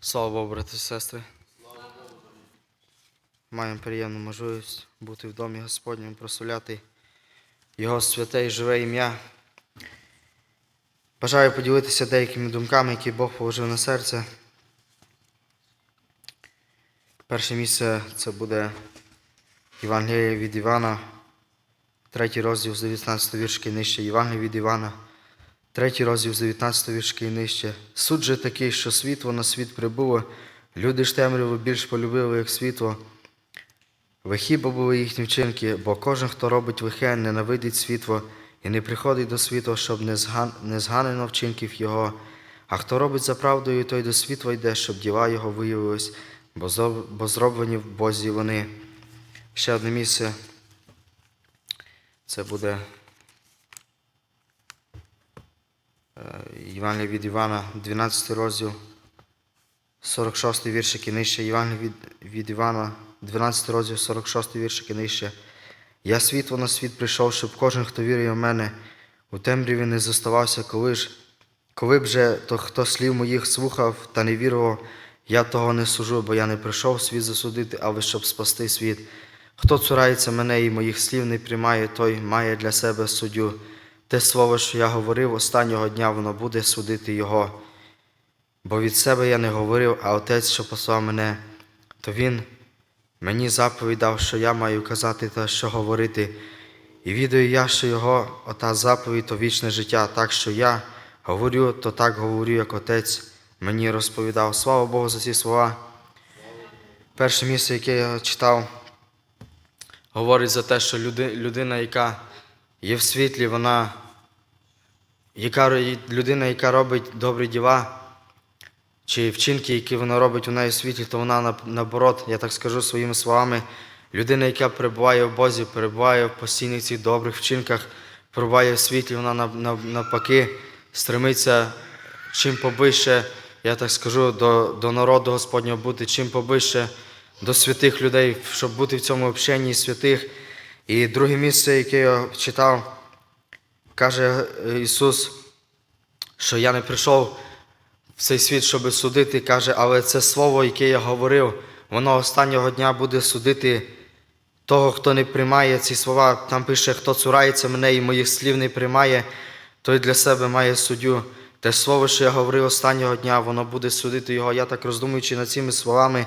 Слава Богу, брати і сестри. Маємо приємну можливість бути в домі Господньому, прославляти Його святе і живе ім'я. Бажаю поділитися деякими думками, які Бог положив на серце. Перше місце це буде Євангеліє від Івана, третій розділ з 19 віршки нижче. Євангеліє від Івана, третій розділ з 19 віршки і нижче. Суд же такий, що світло на світ прибуло, люди ж темряву більш полюбили, як світло. Лихі бо були їхні вчинки, бо кожен, хто робить лихе, ненавидить світло і не приходить до світла, щоб не, зган... не зганено вчинків його. А хто робить за правдою, той до світла йде, щоб діла його виявились, бо, зроб... бо зроблені в Бозі вони. Ще одне місце. Це буде Євангелія від Івана, 12 розділ, 46 віршик і нижче. Євангелія від, від Івана, 12 розділ, 46 віршик і. Я світло на світ прийшов, щоб кожен, хто вірує в мене, у темряві не зоставався, коли ж, коли б же то, хто слів моїх слухав та не вірував, я того не сужу, бо я не прийшов світ засудити, але щоб спасти світ. Хто цурається мене і моїх слів не приймає, той має для себе суддю. Те слово, що я говорив останнього дня, воно буде судити його. Бо від себе я не говорив, а отець, що послав мене, то він мені заповідь дав, що я маю казати та що говорити. І відаю я, що його ота заповідь то вічне життя, так що я говорю, то так говорю, як отець мені розповідав. Слава Богу за ці слова. Перше місце, яке я читав, говорить за те, що людина, яка є в світлі, вона, яка, людина, яка робить добрі діла, чи вчинки, які вона робить у неї в світлі, то вона наоборот, я так скажу своїми словами, людина, яка перебуває в Бозі, перебуває в постійних цих добрих вчинках, перебуває в світлі, вона нав- нав- навпаки стремиться чим побище, я так скажу, до, до народу Господнього бути, чим побище до святих людей, щоб бути в цьому общенні святих. І друге місце, яке я читав, каже Ісус, що я не прийшов в цей світ, щоб судити, каже, але це слово, яке я говорив, воно останнього дня буде судити того, хто не приймає ці слова. Там пише, хто цурається мене і моїх слів не приймає, той для себе має суддю. Те слово, що я говорив останнього дня, воно буде судити його. Я так роздумуючи над цими словами,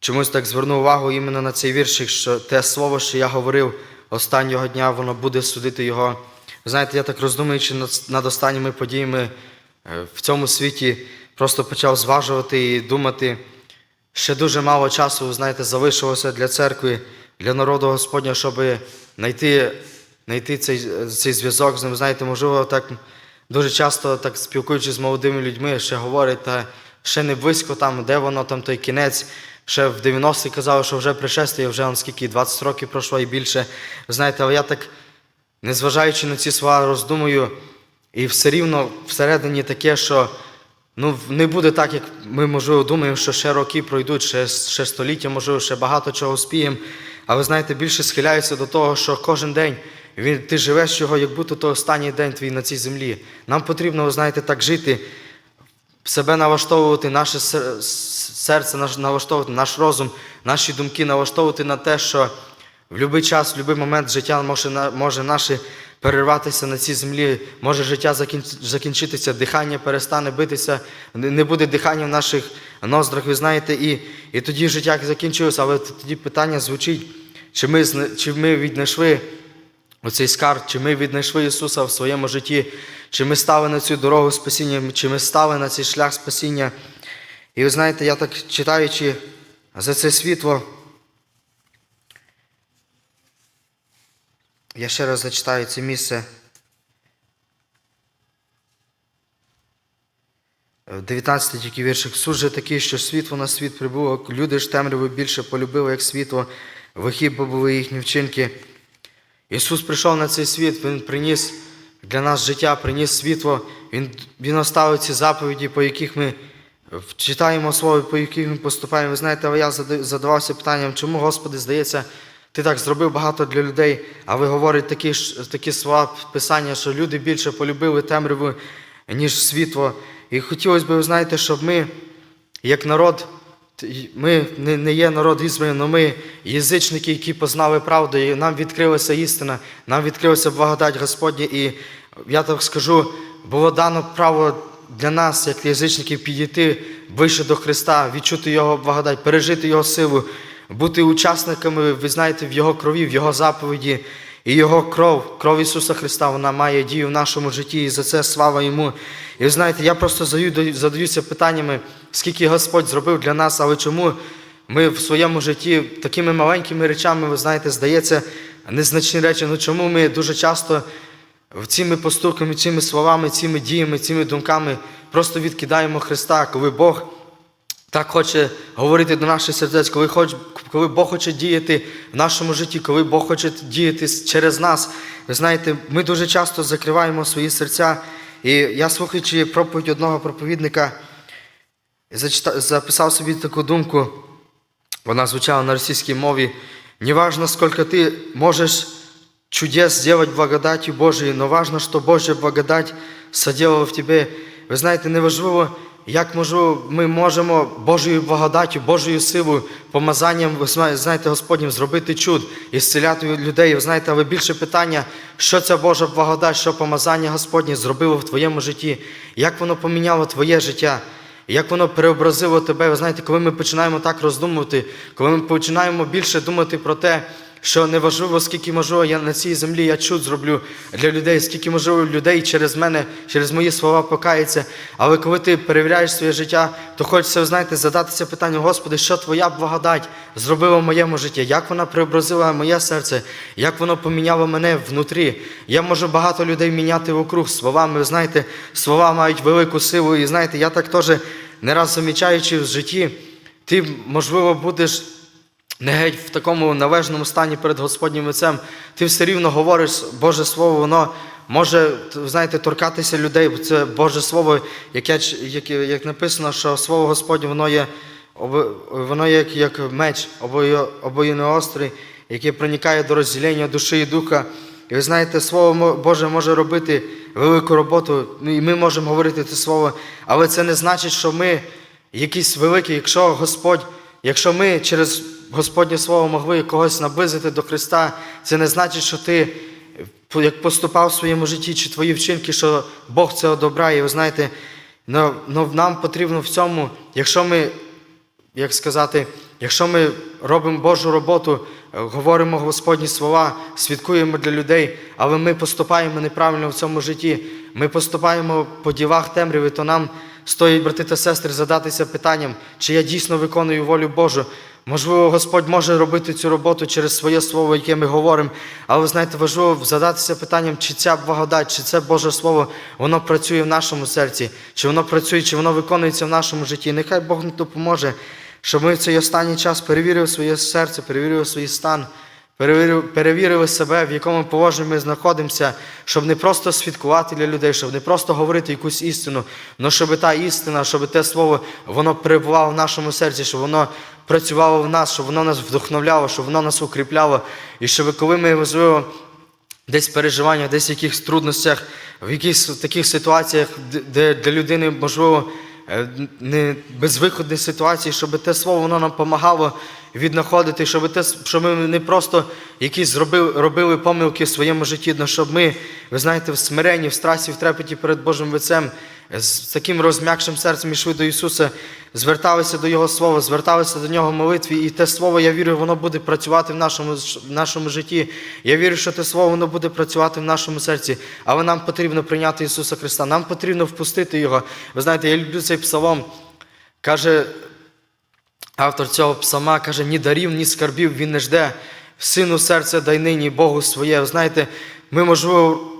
чомусь так звернув увагу іменно на цей віршик, що те слово, що я говорив останнього дня, воно буде судити його. Ви знаєте, я так роздумуючи над, останніми подіями е, в цьому світі, просто почав зважувати і думати. Ще дуже мало часу, знаєте, залишилося для церкви, для народу Господня, щоб знайти, знайти цей, цей зв'язок з ним. Знаєте, можливо, так дуже часто, так спілкуючись з молодими людьми, ще говорять, та ще не близько там, де воно там той кінець. Ще в 90-ті казали, що вже пришестя, вже он скільки 20 років пройшло і більше. Знаєте, але я так, незважаючи на ці слова, роздумую, і все рівно всередині таке, що Ну, не буде так, як ми, можливо, думаємо, що ще роки пройдуть, ще, ще століття, можливо, ще багато чого спіємо. Але знаєте, більше схиляються до того, що кожен день він, ти живеш його, як будто то останній день твій на цій землі. Нам потрібно, знаєте, так жити, себе налаштовувати, наше серце налаштовувати, наш розум, наші думки налаштовувати на те, що в будь-який час, в будь-який момент життя може, може наше перерватися на цій землі, може життя закінчитися, дихання перестане битися, не буде дихання в наших ноздрах, ви знаєте, і, і тоді життя закінчилося. Але тоді питання звучить, чи ми, чи ми віднайшли оцей скарб, чи ми віднайшли Ісуса в своєму житті, чи ми стали на цю дорогу спасіння, чи ми стали на цей шлях спасіння. І ви знаєте, я так читаючи за це світло, я ще раз зачитаю це місце. В 19 тільки віршик. Суд же такий, що світло на світ прибуло, люди ж темряву більше полюбили, як світло, вихі були їхні вчинки. Ісус прийшов на цей світ, Він приніс для нас життя, приніс світло, Він, Він оставив ці заповіді, по яких ми читаємо слово, по яких ми поступаємо. Ви знаєте, я задавався питанням, чому, Господи, здається, Ти так зробив багато для людей, а ви говорите такі, такі слова Писання, що люди більше полюбили темряву, ніж світло. І хотілося б, ви знаєте, щоб ми як народ, ми не, є народ Ізраїль, але ми язичники, які познали правду, і нам відкрилася істина, нам відкрилася благодать Господня. І я так скажу, було дано право для нас, як язичників, підійти вище до Христа, відчути Його благодать, пережити Його силу, бути учасниками, ви знаєте, в Його крові, в Його заповіді. І Його кров, кров Ісуса Христа, вона має дію в нашому житті, і за це слава Йому. І ви знаєте, я просто задаюся питаннями, скільки Господь зробив для нас, але чому ми в своєму житті такими маленькими речами, ви знаєте, здається, незначні речі. Ну чому ми дуже часто цими поступками, цими словами, цими діями, цими думками просто відкидаємо Христа, коли Бог так хоче говорити до наших сердець, коли, хоч, коли Бог хоче діяти в нашому житті, коли Бог хоче діяти через нас. Ви знаєте, ми дуже часто закриваємо свої серця. І я, слухаючи проповідь одного проповідника, записав собі таку думку, вона звучала на російській мові. Неважно, сколько ты можешь чудес сделать благодатью Божией, но важно, что Божья благодать соделала в тебе. Ви знаєте, неважливо, як можу, ми можемо Божою благодаттю, Божою силою, помазанням, ви знаєте, Господнім, зробити чуд і зціляти людей. Ви знаєте, але більше питання, що ця Божа благодать, що помазання Господнє зробило в твоєму житті, як воно поміняло твоє життя. Як воно преобразило тебе, ви знаєте, коли ми починаємо так роздумувати, коли ми починаємо більше думати про те, що неважливо, скільки можливо я на цій землі я чуд зроблю для людей, скільки можливо людей через мене, через мої слова покається. Але коли ти перевіряєш своє життя, то хочеться, знаєте, задатися питанню, Господи, що Твоя благодать зробила в моєму житті, як вона преобразила моє серце, як воно поміняло мене внутрі. Я можу багато людей міняти вокруг словами. Знаєте, слова мають велику силу. І знаєте, я так теж не раз замічаючи в житті, ти, можливо, будеш не геть в такому належному стані перед Господнім лицем, ти все рівно говориш Боже Слово, воно може, знаєте, торкатися людей, бо це Боже Слово, яке, як, як написано, що Слово Господнє, воно є, воно є як, як меч обоюноострий, який проникає до розділення душі і духа. І ви знаєте, Слово Боже може робити велику роботу, і ми можемо говорити це Слово, але це не значить, що ми якісь великі, якщо Господь, якщо ми через Господнє Слово могли когось наблизити до Христа, це не значить, що ти як поступав в своєму житті, чи твої вчинки, що Бог це одобряє. Ви знаєте, но, но нам потрібно в цьому, якщо ми як сказати, якщо ми робимо Божу роботу, е, говоримо Господні слова, свідкуємо для людей, але ми поступаємо неправильно в цьому житті, ми поступаємо по ділах темряви, то нам стоїть, брати та сестри, задатися питанням, чи я дійсно виконую волю Божу. Можливо, Господь може робити цю роботу через своє слово, яке ми говоримо, але ви знаєте, важливо задатися питанням, чи ця благодать, чи це Боже Слово, воно працює в нашому серці, чи воно працює, чи воно виконується в нашому житті. Нехай Бог нам допоможе, щоб ми в цей останній час перевірили своє серце, перевірили свій стан, перевірили, себе, в якому положенні ми знаходимося, щоб не просто свідкувати для людей, щоб не просто говорити якусь істину, але щоб та істина, щоб те слово, воно перебувало в нашому серці, щоб воно працювало в нас, щоб воно нас вдохновляло, щоб воно нас укріпляло. І щоб коли ми можливо, десь в переживаннях, десь в якихось трудностях, в якихось таких ситуаціях, де- для людини, можливо, не безвиходних ситуації, щоб те слово воно нам допомагало віднаходити, щоб, те, щоб ми не просто якісь зробили, робили помилки в своєму житті, але щоб ми, ви знаєте, в смиренні, в страсі, в трепеті перед Божим лицем, з таким розм'якшим серцем йшли до Ісуса, зверталися до Його Слова, зверталися до Нього в молитві, і те Слово, я вірю, воно буде працювати в нашому, в нашому житті. Я вірю, що те Слово воно буде працювати в нашому серці, але нам потрібно прийняти Ісуса Христа, нам потрібно впустити Його. Ви знаєте, я люблю цей псалом. Каже, автор цього псалма каже, ні дарів, ні скарбів він не жде. Сину серця дай нині Богу своє. Ви знаєте, ми, можливо,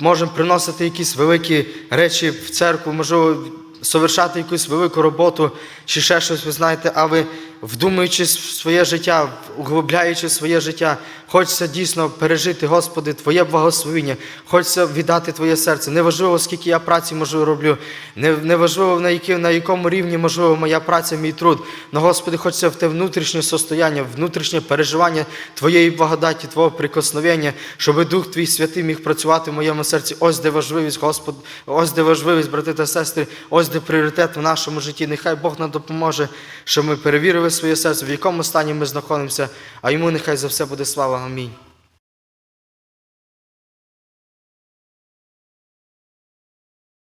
можемо приносити якісь великі речі в церкву, можливо, совершати якусь велику роботу чи ще щось, ви знаєте, але вдумуючись в своє життя, углубляючи своє життя, хочеться дійсно пережити, Господи, Твоє благословіння, хочеться віддати Твоє серце. Неважливо, скільки я праці можу роблю, неважливо, на, які, на якому рівні можливо моя праця, мій труд. Но, Господи, хочеться в те внутрішнє состояння, внутрішнє переживання Твоєї благодаті, Твого прикосновення, щоб Дух Твій Святий міг працювати в моєму серці. Ось де важливість, Господь, ось де важливість, брати та сестри, ось де пріоритет в нашому житті. Нехай Бог нам допоможе, щоб ми перевірили своє серце, в якому стані ми знаходимося, а йому нехай за все буде слава. Амінь.